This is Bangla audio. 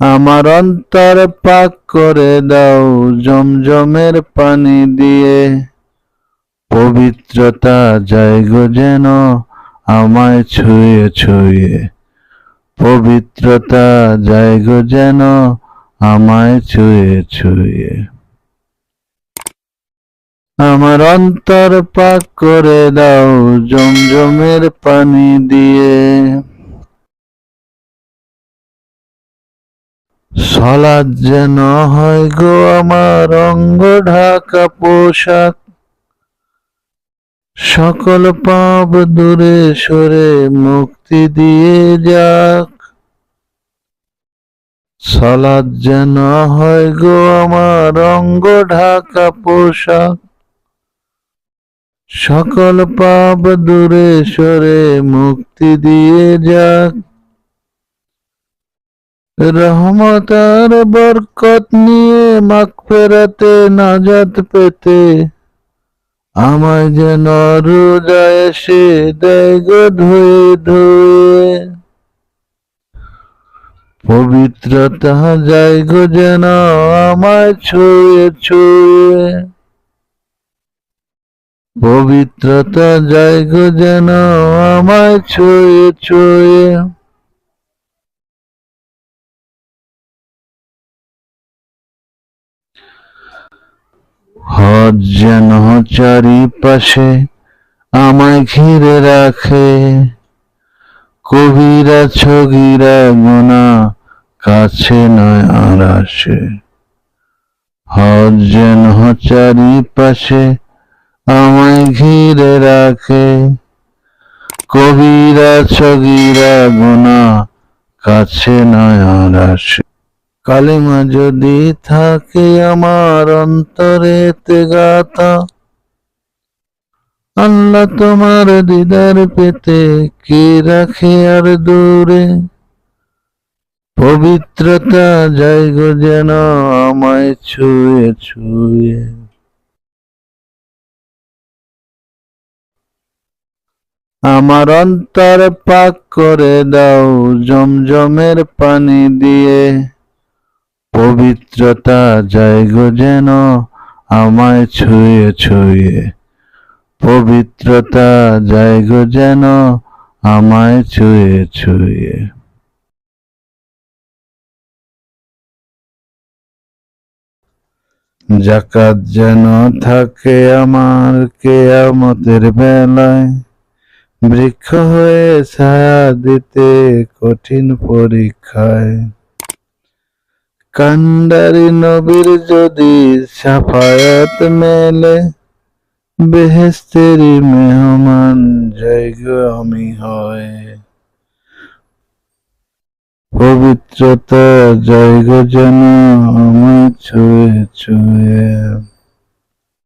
আমার অন্তর পাক করে দাও, জমজমের পানি দিয়ে। পবিত্রতা জায়গো যেন আমায় ছুঁয়ে ছুঁয়ে। পবিত্রতা জায়গো যেন আমায় ছুঁয়ে ছুঁয়ে। আমার অন্তর পাক করে দাও, জমজমের পানি দিয়ে। সলাদ যেন হয় গো আমার অঙ্গ ঢাকা পোশাক। সকল পাপ দূরে সরে মুক্তি দিয়ে যাক। সলাদ যেন হয় গো আমার অঙ্গ ঢাকা পোশাক। সকল পাপ দূরে সরে মুক্তি দিয়ে যাক। রহমত আর বরকত নিয়ে মাখ ফেরাতে নাজাত পেতে আমায় যেন রোজা এসে দেয় গো ধুয়ে ধুয়ে। পবিত্রতা যায় গো যেন আমায় ছুঁয়ে ছুঁয়ে। পবিত্রতা যায় গো যেন আমায় ছুঁয়ে ছুঁয়ে। হজ যেন চারিপাশে আমায় ঘিরে রাখে। কবিরা ছগিরা গোনা কাছে নয় আর আসে। হজ যেন চারিপাশে আমায় ঘিরে রাখে। কবিরা ছগিরা গোনা কাছে নয় আর আসে। কালিমা যদি থাকে আমার অন্তরে গাতা আল্লাহ তোমার দিদার পেতে কে রাখে আর দূরে? পবিত্রতা যাইগ যেন আমায় ছুঁয়ে ছুঁয়ে। আমার অন্তর পাক করে দাও, জমজমের পানি দিয়ে। পবিত্রতা যাইগ যেন আমায় ছুঁয়ে ছুঁয়ে। পবিত্রতা যাইগ যেন আমায় ছুঁয়ে ছুঁয়ে। জাকাত যেন থাকে আমার কেয়ামতের বেলায়, বৃক্ষ হয়ে ছায়া দিতে কঠিন পরীক্ষায়। কান্ডারি নবীর যদি সাফায়াত মেলে, বেহেস্তেরি মেহমান জায়গা আমি হয়। পবিত্রতা জয়গ যেন আমি ছুঁয়ে ছুঁয়ে।